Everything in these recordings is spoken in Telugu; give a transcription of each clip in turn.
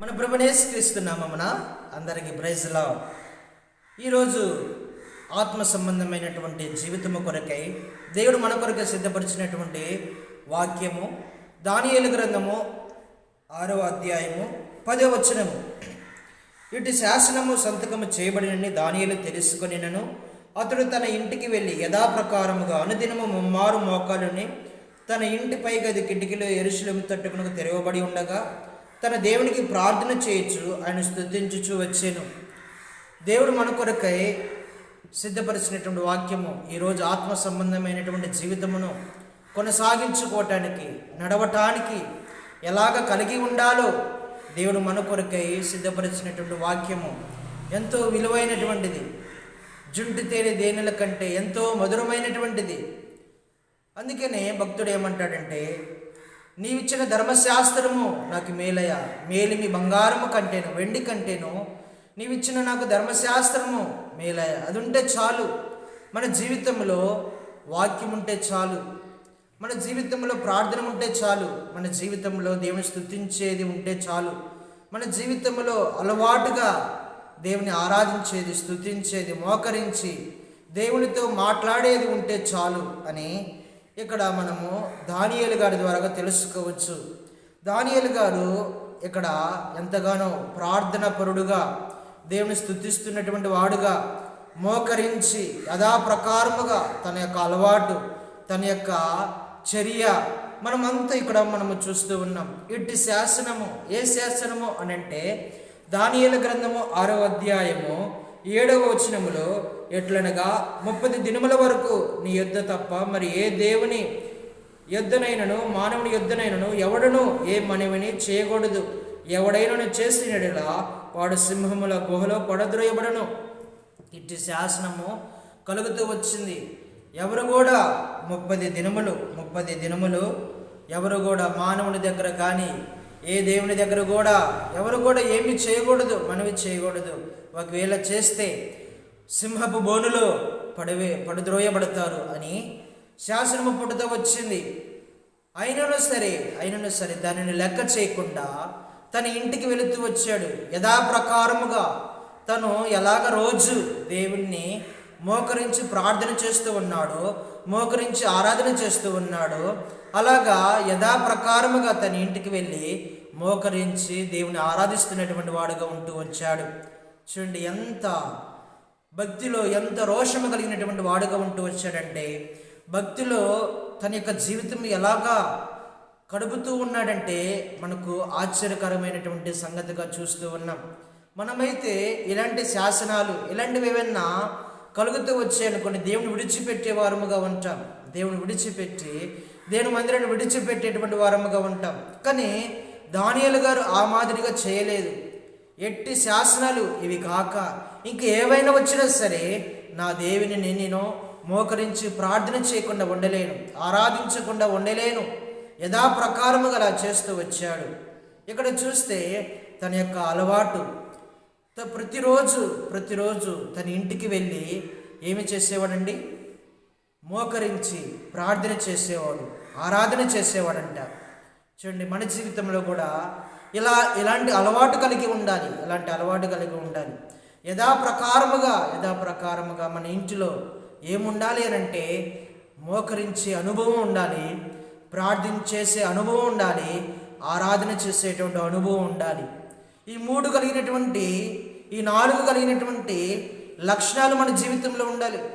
మన ప్రభునేస్ అందరికీ ప్రైజ్లా ఈరోజు ఆత్మ సంబంధమైనటువంటి జీవితము కొరకై దేవుడు మన కొరకై సిద్ధపరిచినటువంటి వాక్యము దానియేలు గ్రంథము ఆరో అధ్యాయము పదో వచనము. ఇటు శాసనము సంతకము చేయబడినని దానియలు తెలుసుకొనినను అతడు తన ఇంటికి వెళ్ళి యథాప్రకారముగా అనుదినము ముమ్మారు మోకాలుని తన ఇంటిపై గది కిటికీలో ఎరుశలము తట్టుకునకు తెరవబడి ఉండగా తన దేవునికి ప్రార్థన చేయొచ్చు ఆయన స్థుతించుచు వచ్చాను. దేవుడు మన కొరకై సిద్ధపరిచినటువంటి వాక్యము ఈరోజు ఆత్మ సంబంధమైనటువంటి జీవితమును కొనసాగించుకోవటానికి నడవటానికి ఎలాగ కలిగి ఉండాలో దేవుడు మన కొరకై సిద్ధపరిచినటువంటి వాక్యము. ఎంతో విలువైనటువంటిది. జుంటి తేనె దేనిల కంటే ఎంతో మధురమైనటువంటిది. అందుకనే భక్తుడు ఏమంటాడంటే నీవిచ్చిన ధర్మశాస్త్రము నాకు మేలయ మేలిమి బంగారము కంటేను వెండి కంటేను నీవిచ్చిన నాకు ధర్మశాస్త్రము మేలయ అది ఉంటే చాలు. మన జీవితంలో వాక్యం ఉంటే చాలు. మన జీవితంలో ప్రార్థన ఉంటే చాలు. మన జీవితంలో దేవుని స్థుతించేది ఉంటే చాలు. మన జీవితంలో అలవాటుగా దేవుని ఆరాధించేది స్థుతించేది మోకరించి దేవునితో మాట్లాడేది ఉంటే చాలు అని ఇక్కడ మనము దానియలు గారి ద్వారా తెలుసుకోవచ్చు. దానియలు గారు ఇక్కడ ఎంతగానో ప్రార్థన పరుడుగా దేవుని స్థుతిస్తున్నటువంటి వాడుగా మోకరించి యథాప్రకారముగా తన యొక్క అలవాటు తన యొక్క చర్య మనమంతా ఇక్కడ మనము చూస్తూ ఉన్నాం. ఇట్టి శాసనము ఏ శాసనము అని అంటే దానియల గ్రంథము ఆరో అధ్యాయము ఏడవ వచనములో ఎట్లనగా ముప్పది దినముల వరకు నీ యుద్ధ తప్ప మరి ఏ దేవుని యుద్ధనైనను మానవుని యుద్ధనైనను ఎవడను ఏ మనవిని చేయకూడదు. ఎవడైనను చేసినడిలా వాడు సింహముల గుహలో పడద్రోయబడను. ఇట్టి శాసనము కలుగుతూ వచ్చింది. ఎవరు కూడా ముప్పది దినములు ముప్పది దినములు ఎవరు కూడా మానవుని దగ్గర కానీ ఏ దేవుని దగ్గర కూడా ఎవరు కూడా ఏమి చేయకూడదు మనవి చేయకూడదు. ఒకవేళ చేస్తే సింహపు బోనులో పడవే పడుద్రోయబడతారు అని శాసనము పుట్టుతో వచ్చింది. అయినను సరే అయినను సరే దానిని లెక్క చేయకుండా తన ఇంటికి వెళుతూ వచ్చాడు. యథాప్రకారముగా తను ఎలాగ రోజు దేవుణ్ణి మోకరించి ప్రార్థన చేస్తూ ఉన్నాడు మోకరించి ఆరాధన చేస్తూ ఉన్నాడు అలాగా యథాప్రకారముగా తన ఇంటికి వెళ్ళి మోకరించి దేవుని ఆరాధిస్తున్నటువంటి వాడుగా ఉంటూ వచ్చాడు. చూడండి ఎంత భక్తిలో ఎంత రోషము కలిగినటువంటి వాడుగా ఉంటూ వచ్చాడంటే భక్తిలో తన యొక్క జీవితం ఎలాగా కడుపుతూ ఉన్నాడంటే మనకు ఆశ్చర్యకరమైనటువంటి సంగతిగా చూస్తూ ఉన్నాం. మనమైతే ఇలాంటి శాసనాలు ఇలాంటివి ఏమైనా కలుగుతూ వచ్చాయనుకోండి దేవుని విడిచిపెట్టే వారముగా ఉంటాం. దేవుని విడిచిపెట్టి దేవుని మందిరాన్ని విడిచిపెట్టేటువంటి వారముగా ఉంటాం. కానీ దానియలు గారు ఆ మాదిరిగా చేయలేదు. ఎట్టి శాసనాలు ఇవి కాక ఇంక ఏవైనా వచ్చినా సరే నా దేవిని నేను మోకరించి ప్రార్థన చేయకుండా ఉండలేను ఆరాధించకుండా ఉండలేను. యథాప్రకారముగా అలా చేస్తూ వచ్చాడు. ఇక్కడ చూస్తే తన యొక్క అలవాటు. త- ప్రతిరోజు ప్రతిరోజు తన ఇంటికి వెళ్ళి ఏమి చేసేవాడండి? మోకరించి ప్రార్థన చేసేవాడు ఆరాధన చేసేవాడంట. చూడండి మన జీవితంలో కూడా ఇలా ఇలాంటి అలవాటు కలిగి ఉండాలి. ఇలాంటి అలవాటు కలిగి ఉండాలి. యథాప్రకారముగా యథాప్రకారముగా మన ఇంటిలో ఏముండాలి అని అంటే మోకరించే అనుభవం ఉండాలి. ప్రార్థించేసే అనుభవం ఉండాలి. ఆరాధన చేసేటువంటి అనుభవం ఉండాలి. ఈ మూడు కలిగినటువంటి ఈ నాలుగు కలిగినటువంటి లక్షణాలు మన జీవితంలో ఉండాలి.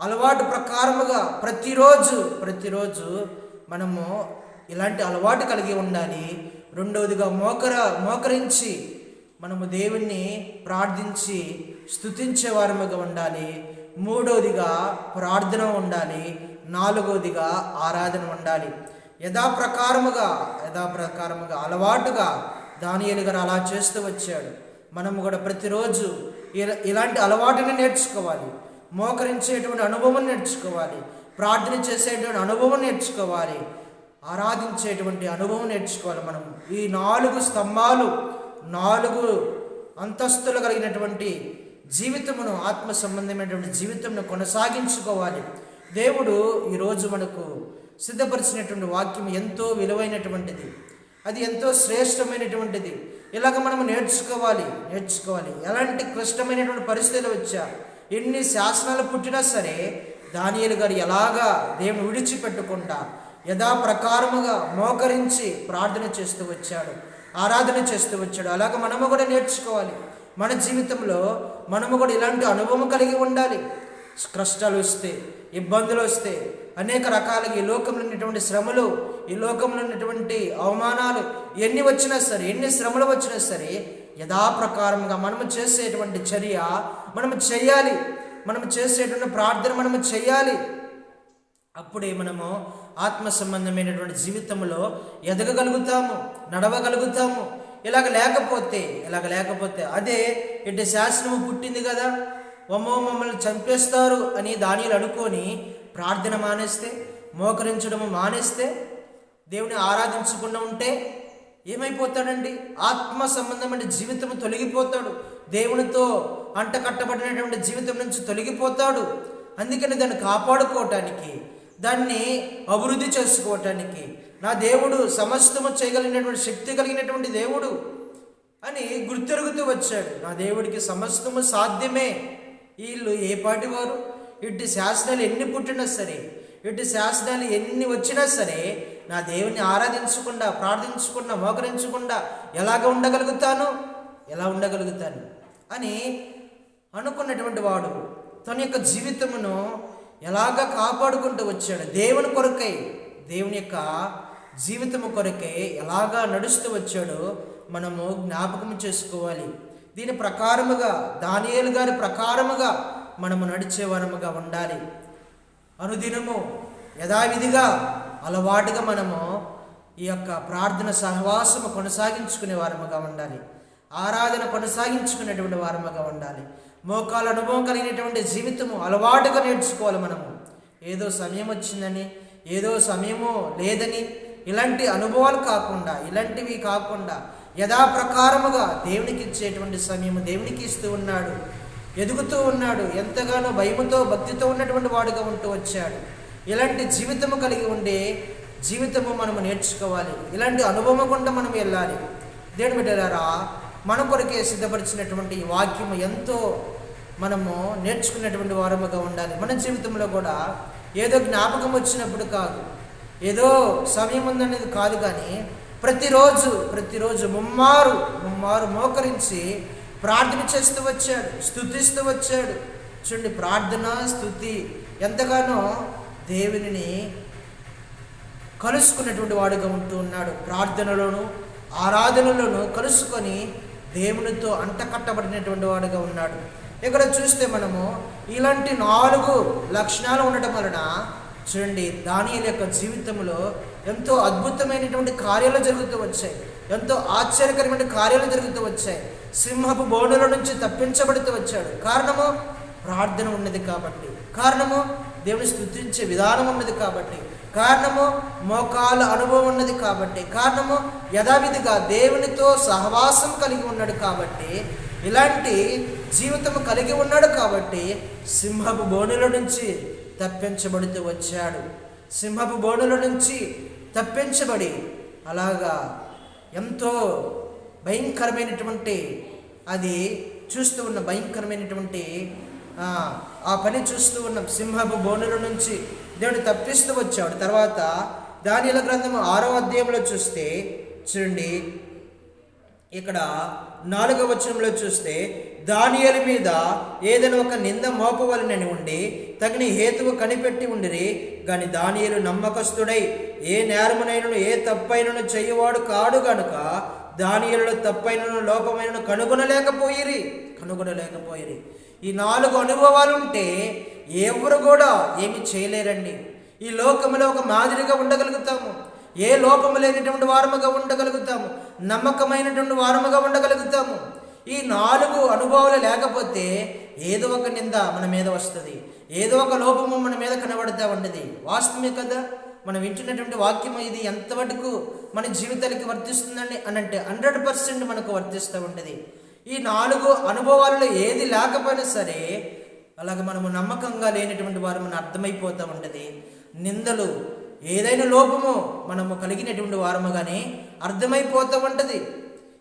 అలవాటు ప్రకారముగా ప్రతిరోజు ప్రతిరోజు మనము ఇలాంటి అలవాటు కలిగి ఉండాలి. రెండవదిగా మోకర మోకరించి మనము దేవుణ్ణి ప్రార్థించి స్తుతించే వారముగా ఉండాలి. మూడవదిగా ప్రార్థన ఉండాలి. నాలుగవదిగా ఆరాధన ఉండాలి. యథాప్రకారముగా యథాప్రకారముగా అలవాటుగా దానియలు గారు అలా చేస్తూ వచ్చాడు. మనము కూడా ప్రతిరోజు ఇలా- ఇలాంటి అలవాటుని నేర్చుకోవాలి. మోకరించేటువంటి అనుభవం నేర్చుకోవాలి. ప్రార్థన చేసేటువంటి అనుభవం నేర్చుకోవాలి. ఆరాధించేటువంటి అనుభవం నేర్చుకోవాలి మనం. ఈ నాలుగు స్తంభాలు నాలుగు అంతస్తులు కలిగినటువంటి జీవితమును ఆత్మ సంబంధమైనటువంటి జీవితంను కొనసాగించుకోవాలి. దేవుడు ఈరోజు మనకు సిద్ధపరిచినటువంటి వాక్యం ఎంతో విలువైనటువంటిది. అది ఎంతో శ్రేష్టమైనటువంటిది. ఇలాగ మనం నేర్చుకోవాలి నేర్చుకోవాలి. ఎలాంటి క్లిష్టమైనటువంటి పరిస్థితులు వచ్చా? ఎన్ని శాసనాలు పుట్టినా సరే దానియలు గారు ఎలాగా దేవుని విడిచిపెట్టుకుంటా? యథాప్రకారముగా మోకరించి ప్రార్థన చేస్తూ వచ్చాడు. ఆరాధన చేస్తూ వచ్చాడు. అలాగ మనము కూడా నేర్చుకోవాలి. మన జీవితంలో మనము కూడా ఇలాంటి అనుభవం కలిగి ఉండాలి. కష్టాలు వస్తే ఇబ్బందులు వస్తే అనేక రకాలుగా ఈ లోకంలో ఉన్నటువంటి శ్రమలు ఈ లోకంలో ఉన్నటువంటి అవమానాలు ఎన్ని వచ్చినా సరే ఎన్ని శ్రమలు వచ్చినా సరే యథాప్రకారంగా మనము చేసేటువంటి చర్య మనము చేయాలి. మనము చేసేటువంటి ప్రార్థన మనము చేయాలి. అప్పుడే మనము ఆత్మ సంబంధమైనటువంటి జీవితంలో ఎదగగలుగుతాము నడవగలుగుతాము. ఇలాగ లేకపోతే ఇలాగ లేకపోతే అదే ఇటు శాసనము పుట్టింది కదా ఒమ్మో మమ్మల్ని చంపేస్తారు అని దానిలు అనుకొని ప్రార్థన మానేస్తే మోకరించడం మానేస్తే దేవుని ఆరాధించకుండా ఉంటే ఏమైపోతాడండి? ఆత్మ సంబంధమైన జీవితం తొలగిపోతాడు. దేవునితో అంట కట్టబడినటువంటి జీవితం నుంచి తొలగిపోతాడు. అందుకని దాన్ని కాపాడుకోవటానికి దాన్ని అభివృద్ధి చేసుకోవటానికి. నా దేవుడు సమస్తము చేయగలిగినటువంటి శక్తి కలిగినటువంటి దేవుడు అని గుర్తెరుగుతూ వచ్చాడు. నా దేవుడికి సమస్తము సాధ్యమే. వీళ్ళు ఏ పాటి వారు? ఇటు శాసనాలు ఎన్ని పుట్టినా సరే ఇటు శాసనాలు ఎన్ని వచ్చినా సరే నా దేవుని ఆరాధించకుండా ప్రార్థించకుండా మోకరించకుండా ఎలాగ ఉండగలుగుతాను? ఎలా ఉండగలుగుతాను? అని అనుకున్నటువంటి వాడు తన యొక్క జీవితమును ఎలాగ కాపాడుకుంటూ వచ్చాడు? దేవుని కొరకై దేవుని యొక్క జీవితము కొరకై ఎలాగా నడుస్తూ వచ్చాడో మనము జ్ఞాపకం చేసుకోవాలి. దీని ప్రకారముగా దానియేలు గారి ప్రకారముగా మనము నడిచేవారముగా ఉండాలి. అనుదినము యథావిధిగా అలవాటుగా మనము ఈ యొక్క ప్రార్థన సహవాసము కొనసాగించుకునే వారముగా ఉండాలి. ఆరాధన కొనసాగించుకునేటువంటి వారముగా ఉండాలి. మోకాల అనుభవం కలిగినటువంటి జీవితము అలవాటుగా నేర్చుకోవాలి మనము. ఏదో సమయం వచ్చిందని ఏదో సమయము లేదని ఇలాంటి అనుభవాలు కాకుండా ఇలాంటివి కాకుండా యథాప్రకారముగా దేవునికి ఇచ్చేటువంటి సమయము దేవునికి ఇస్తూ ఉన్నాడు. ఎదుగుతూ ఉన్నాడు. ఎంతగానో భయముతో భక్తితో ఉన్నటువంటి వాడుగా ఉంటూ వచ్చాడు. ఇలాంటి జీవితము కలిగి ఉండే జీవితము మనము నేర్చుకోవాలి. ఇలాంటి అనుభవం గుండా మనం వెళ్ళాలి. దేవుడు బిడ్డలారా మన కొరకే సిద్ధపరిచినటువంటి ఈ ఎంతో మనము నేర్చుకున్నటువంటి వారముగా ఉండాలి. మన జీవితంలో కూడా ఏదో జ్ఞాపకం వచ్చినప్పుడు కాదు ఏదో సమయం ఉందనేది కాదు కానీ ప్రతిరోజు ప్రతిరోజు ముమ్మారు ముమ్మారు మోకరించి ప్రార్థన చేస్తూ వచ్చాడు స్థుతిస్తూ వచ్చాడు. చూడండి ప్రార్థన స్థుతి ఎంతగానో దేవునిని కలుసుకున్నటువంటి వాడుగా ఉంటూ ఉన్నాడు. ప్రార్థనలోను ఆరాధనలోను కలుసుకొని దేవునితో అంటకట్టబడినటువంటి వాడుగా ఉన్నాడు. ఇక్కడ చూస్తే మనము ఇలాంటి నాలుగు లక్షణాలు ఉండటం వలన చూడండి దానియల యొక్క జీవితంలో ఎంతో అద్భుతమైనటువంటి కార్యాలు జరుగుతూ వచ్చాయి. ఎంతో ఆశ్చర్యకరమైన కార్యాలు జరుగుతూ వచ్చాయి. సింహపు బోనుల నుంచి తప్పించబడుతూ వచ్చాడు. కారణము ప్రార్థన ఉన్నది కాబట్టి. కారణము దేవుని స్థుతించే విధానం ఉన్నది కాబట్టి. కారణము మోకాలు అనుభవం ఉన్నది కాబట్టి. కారణము యథావిధిగా దేవునితో సహవాసం కలిగి ఉన్నాడు కాబట్టి ఇలాంటి జీవితం కలిగి ఉన్నాడు కాబట్టి సింహపు బోనుల నుంచి తప్పించబడుతూ వచ్చాడు. సింహపు బోనుల నుంచి తప్పించబడి అలాగా ఎంతో భయంకరమైనటువంటి అది చూస్తూ ఉన్న భయంకరమైనటువంటి ఆ, పని చూస్తూ ఉన్నాం సింహపు బోనుల నుంచి దేవుడు తప్పిస్తూ వచ్చాడు. తర్వాత దానిల గ్రంథము ఆరో అధ్యాయంలో చూస్తే చూడండి ఇక్కడ నాలుగవ వచనంలో చూస్తే దానియల మీద ఏదైనా ఒక నింద మోపవలనని ఉండి తగిన హేతువు కనిపెట్టి ఉండిరి కానీ దానియలు నమ్మకస్తుడై ఏ నేరమునైనను ఏ తప్పైనను చేయవాడు కాడు గనుక దానియలలో తప్పైనను లోపమైనను కనుగొనలేకపోయిరి కనుగొనలేకపోయిరి. ఈ నాలుగు అనుభవాలు ఉంటే ఎవరు కూడా ఏమి చేయలేరండి. ఈ లోకంలో ఒక మాదిరిగా ఉండగలుగుతాము. ఏ లోపము లేనటువంటి వారముగా ఉండగలుగుతాము. నమ్మకమైనటువంటి వారముగా ఉండగలుగుతాము. ఈ నాలుగు అనుభవాలు లేకపోతే ఏదో ఒక నింద మన మీద వస్తుంది. ఏదో ఒక లోపము మన మీద కనబడుతూ ఉండదు వాస్తవమే కదా? మనం వింటున్నటువంటి వాక్యం ఇది ఎంతవరకు మన జీవితాలకి వర్తిస్తుందండి అని అంటే హండ్రెడ్ పర్సెంట్ మనకు వర్తిస్తూ ఉంటుంది. ఈ నాలుగు అనుభవాలలో ఏది లేకపోయినా సరే అలాగ మనము నమ్మకంగా లేనటువంటి వారు మనం అర్థమైపోతూ ఉంటుంది. నిందలు ఏదైనా లోపము మనము కలిగినటువంటి వారముగానే అర్థమైపోతూ ఉంటుంది.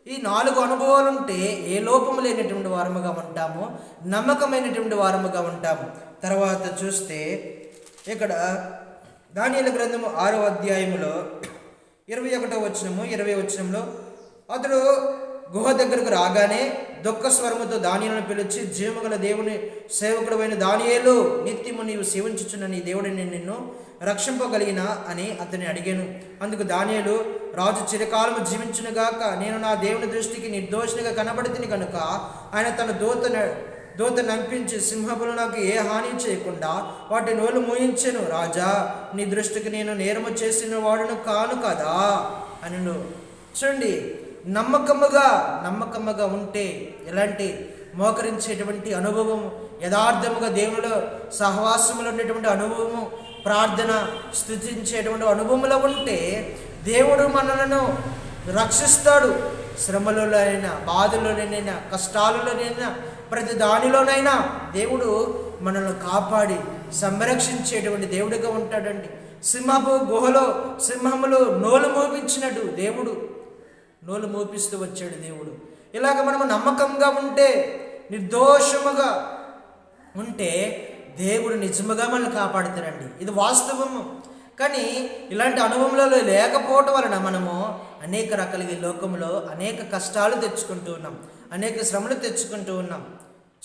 ఈ నాలుగు అనుభవాలు ఉంటే ఏ లోపము లేనటువంటి వారముగా ఉంటాము నమ్మకమైనటువంటి వారముగా ఉంటాము. తర్వాత చూస్తే ఇక్కడ దానియల గ్రంథము ఆరో అధ్యాయములో ఇరవై ఒకటో వచనము ఇరవై వచనంలో అతడు గుహ దగ్గరకు రాగానే దుఃఖ స్వరముతో దానియాలను పిలిచి జీవగల దేవుని సేవకుడమైన దానియేలు నిత్యము నీవు సేవించుచున్న నీ దేవుడిని నిన్ను రక్షింపగలిగిన అని అతన్ని అడిగాను. అందుకు దానియాలు రాజు చిరకాలము జీవించునుగాక నేను నా దేవుని దృష్టికి నిర్దోషినిగా కనబడితిని కనుక ఆయన తన దూత దూత నంపించి సింహపులు నాకు ఏ హాని చేయకుండా వాటి నోలు మూయించెను. రాజా నీ దృష్టికి నేను నేరము చేసిన వాడును కాను కదా అని చూడండి నమ్మకముగా నమ్మకముగా ఉంటే ఎలాంటి మోకరించేటువంటి అనుభవం యథార్థముగా దేవునిలో సహవాసములు ఉండేటువంటి అనుభవము ప్రార్థన స్థుతించేటువంటి అనుభవంలో ఉంటే దేవుడు మనలను రక్షిస్తాడు. శ్రమలోనైనా బాధలోనైనా కష్టాలలోనైనా ప్రతి దానిలోనైనా దేవుడు మనల్ని కాపాడి సంరక్షించేటువంటి దేవుడిగా ఉంటాడండి. సింహపు గుహలో సింహములు నోలు మోపించినట్టు దేవుడు నోలు మోపిస్తూ వచ్చాడు దేవుడు. ఇలాగ మనము నమ్మకంగా ఉంటే నిర్దోషముగా ఉంటే దేవుడు నిజముగా మనల్ని కాపాడుతారండి ఇది వాస్తవము. కానీ ఇలాంటి అనుభవంలో లేకపోవటం వలన మనము అనేక రకాలుగా ఈ లోకంలో అనేక కష్టాలు తెచ్చుకుంటూ ఉన్నాం. అనేక శ్రమలు తెచ్చుకుంటూ ఉన్నాం.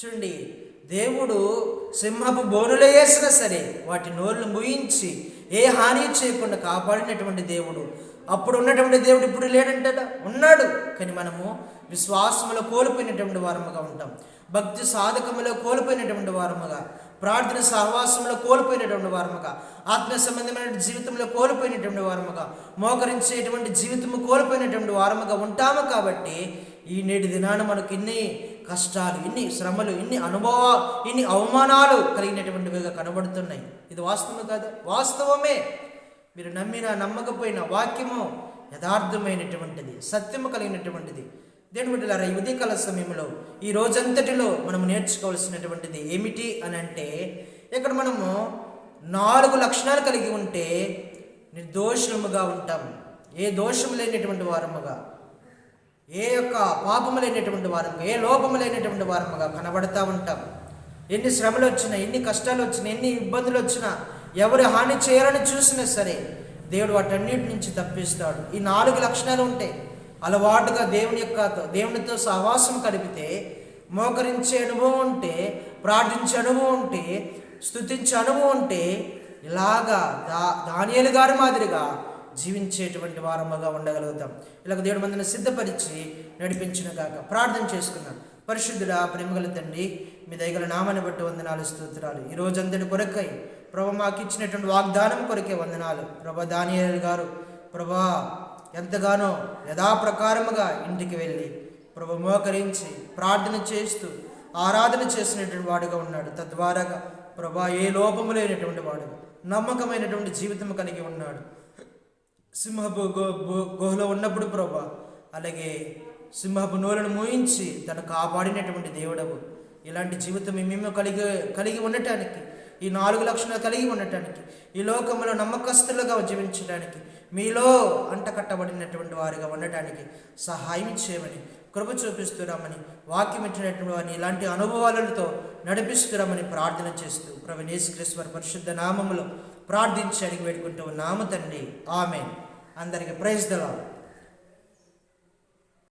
చూడండి దేవుడు సింహపు బోనులో వేసినా సరే వాటి నోళ్ళు ముయించి ఏ హాని చేయకుండా కాపాడినటువంటి దేవుడు అప్పుడు ఉన్నటువంటి దేవుడు ఇప్పుడు లేడంటాడా ఉన్నాడు. కానీ మనము విశ్వాసములో కోల్పోయినటువంటి వారముగా ఉంటాం. భక్తి సాధకములో కోల్పోయినటువంటి వారముగా ప్రార్థన సహవాసంలో కోల్పోయినటువంటి వారముగా ఆత్మ సంబంధమైన జీవితంలో కోల్పోయినటువంటి వారముగా మోకరించేటువంటి జీవితము కోల్పోయినటువంటి వారముగా ఉంటాము కాబట్టి ఈ నేటి దినాన మనకు ఇన్ని కష్టాలు ఇన్ని శ్రమలు ఇన్ని అనుభవ ఇన్ని అవమానాలు కలిగినటువంటివిగా కనబడుతున్నాయి. ఇది వాస్తవం కాదు. వాస్తవమే. మీరు నమ్మినా నమ్మకపోయిన వాక్యము యథార్థమైనటువంటిది సత్యము కలిగినటువంటిది. దేని బిడ్డలారా ఈ ఉదయకాల సమయంలో ఈ రోజంతటిలో మనం నేర్చుకోవాల్సినటువంటిది ఏమిటి అని అంటే ఇక్కడ మనము నాలుగు లక్షణాలు కలిగి ఉంటే నిర్దోషముగా ఉంటాం. ఏ దోషము లేనటువంటి వారముగా ఏ యొక్క పాపము లేనటువంటి వారముగా ఏ లోపము లేనటువంటి వారముగా కనబడతా ఉంటాం. ఎన్ని శ్రమలు వచ్చినా ఎన్ని కష్టాలు వచ్చినా ఎన్ని ఇబ్బందులు వచ్చినా ఎవరు హాని చేయాలని చూసినా సరే దేవుడు వాటన్నిటి నుంచి తప్పిస్తాడు. ఈ నాలుగు లక్షణాలు ఉంటాయి. అలవాటుగా దేవుని యొక్క దేవునితో సహవాసం కలిపితే మోకరించే అనుభవం ఉంటే ప్రార్థించే అనుభవం ఉంటే స్థుతించే అనుభవం ఉంటే ఇలాగా దా దానియలు గారి మాదిరిగా జీవించేటువంటి వారముగా ఉండగలుగుతాం. ఇలాగ దేవుడు మందిని సిద్ధపరిచి నడిపించిన కాక ప్రార్థన చేసుకున్నాం పరిశుద్ధుడా ప్రేమగల తండ్రి మీ దగ్గర నామాన్ని బట్టి వందనాలు స్తోత్రాలు. ఈ రోజంతటి కొరకై ప్రభ మాకు ఇచ్చినటువంటి వాగ్దానం కొరకే వందనాలు. ప్రభా దానియల్ గారు ప్రభా ఎంతగానో యథాప్రకారముగా ఇంటికి వెళ్ళి ప్రభు మోకరించి ప్రార్థన చేస్తూ ఆరాధన చేసినటువంటి వాడుగా ఉన్నాడు. తద్వారాగా ప్రభా ఏ లోపము లేనటువంటి వాడు నమ్మకమైనటువంటి జీవితం కలిగి ఉన్నాడు. సింహపు గో గో- గుహలో ఉన్నప్పుడు ప్రభా అలాగే సింహపు నోలను మోయించి తను కాపాడినటువంటి దేవుడవు. ఇలాంటి జీవితం మేము కలిగి కలిగి ఉండటానికి ఈ నాలుగు లక్షణాలు కలిగి ఉండటానికి ఈ లోకంలో నమ్మకస్తులుగా జీవించడానికి మీలో అంటకట్టబడినటువంటి వారిగా ఉండటానికి సహాయం చేయమని కృప చూపిస్తున్నామని వాక్యం ఇచ్చినటువంటి వారిని ఇలాంటి అనుభవాలతో నడిపిస్తున్నామని ప్రార్థన చేస్తూ ప్రభు యేసుక్రీశ్వర పరిశుద్ధ నామములో ప్రార్థించడానికి వేడుకుంటూ నామ తండ్రి. ఆమె అందరికీ ప్రైజ్ దలా